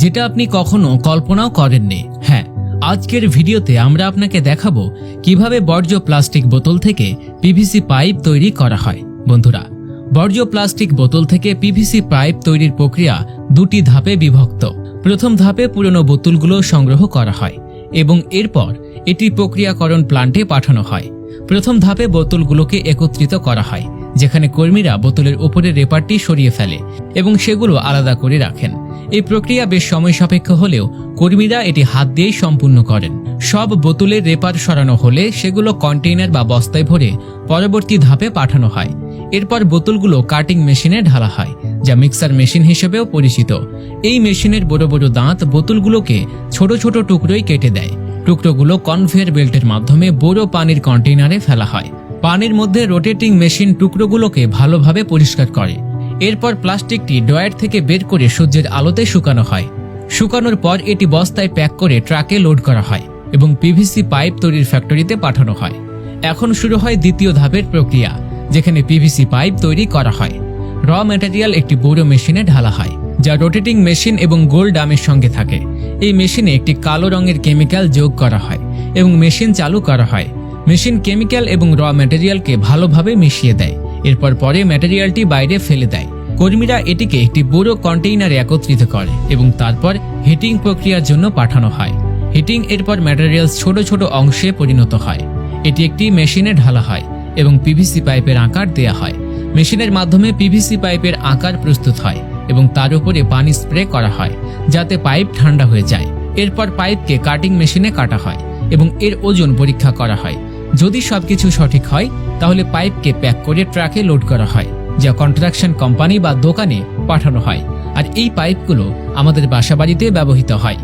যেটা আপনি কখনো কল্পনাও করেননি। হ্যাঁ আজকের ভিডিওতে আমরা আপনাকে দেখাবো কীভাবে বর্জ্য প্লাস্টিক বোতল থেকে পিভিসি পাইপ তৈরি করা হয়। বন্ধুরা, বর্জ্য প্লাস্টিক বোতল থেকে পিভিসি পাইপ তৈরির প্রক্রিয়া দুটি ধাপে বিভক্ত। প্রথম ধাপে পুরনো বোতলগুলো সংগ্রহ করা হয় এবং এরপর এটি প্রক্রিয়াকরণ প্লান্টে পাঠানো হয়। প্রথম ধাপে বোতলগুলোকে একত্রিত করা হয়, যেখানে কর্মীরা বোতলের উপরে রেপারটি সরিয়ে ফেলে এবং সেগুলো আলাদা করে রাখেন। এই প্রক্রিয়া বেশ সময় সাপেক্ষ হলেও কর্মীরা এটি হাত দিয়েই সম্পূর্ণ করেন। সব বোতলের রেপার সরানো হলে সেগুলো কন্টেইনার বা বস্তায় ভরে পরবর্তী ধাপে পাঠানো হয়। এরপর বোতলগুলো কাটিং মেশিনে ঢালা হয়, যা মিক্সার মেশিন হিসেবেও পরিচিত। এই মেশিনের বড় বড় দাঁত বোতলগুলোকে ছোট ছোট টুকরোই কেটে দেয়। টুকরোগুলো কনভেয়ার বেল্টের মাধ্যমে বড় পানির কন্টেইনারে ফেলা হয়। পানির মধ্যে রোটেটিং মেশিন টুকরোগুলোকে ভালোভাবে পরিষ্কার করে। এরপর প্লাস্টিকটি ড্রয়ার থেকে বের করে সূর্যের আলোতে শুকানো হয়। শুকানোর পর এটি বস্তায় প্যাক করে ট্রাকে লোড করা হয় এবং পিভিসি পাইপ তৈরির ফ্যাক্টরিতে পাঠানো হয়। এখন শুরু হয় দ্বিতীয় ধাপের প্রক্রিয়া, যেখানে পিভিসি পাইপ তৈরি করা হয়। র ম্যাটেরিয়াল একটি বড় মেশিনে ঢালা হয়, যা রোটেটিং মেশিন এবং গোল ডামের সঙ্গে থাকে। এই মেশিনে একটি কালো রঙের কেমিক্যাল যোগ করা হয় এবং মেশিন চালু করা হয়। মেশিন কেমিক্যাল এবং র ম্যাটেরিয়ালকে ভালোভাবে মিশিয়ে দেয়। এরপর পরে ম্যাটেরিয়ালটি বাইরে ফেলে দেয়। কর্মীরা এটিকে একটি বড় কন্টেইনারে একত্রিত করে এবং তারপর হিটিং প্রক্রিয়ার জন্য পাঠানো হয়। হিটিং এরপর ম্যাটেরিয়ালস ছোট ছোট অংশে পরিণত হয়। এটি একটি মেশিনে ঢালা হয় এবং পিভিসি পাইপের আকার দেয়া হয়। মেশিনের মাধ্যমে পিভিসি পাইপের আকার প্রস্তুত হয় এবং তার উপরে পানি স্প্রে করা হয় যাতে পাইপ ঠান্ডা হয়ে যায়। এরপর পাইপকে কাটিং মেশিনে কাটা হয় এবং এর ওজন পরীক্ষা করা হয়। যদি সবকিছু সঠিক হয়, তাহলে পাইপকে প্যাক করে ট্রাকে লোড করা হয়, যা কন্ট্রাকশন কোম্পানি বা দোকানে পাঠানো হয়। আর এই পাইপগুলো আমাদের বাসাবাড়িতে ব্যবহৃত হয়।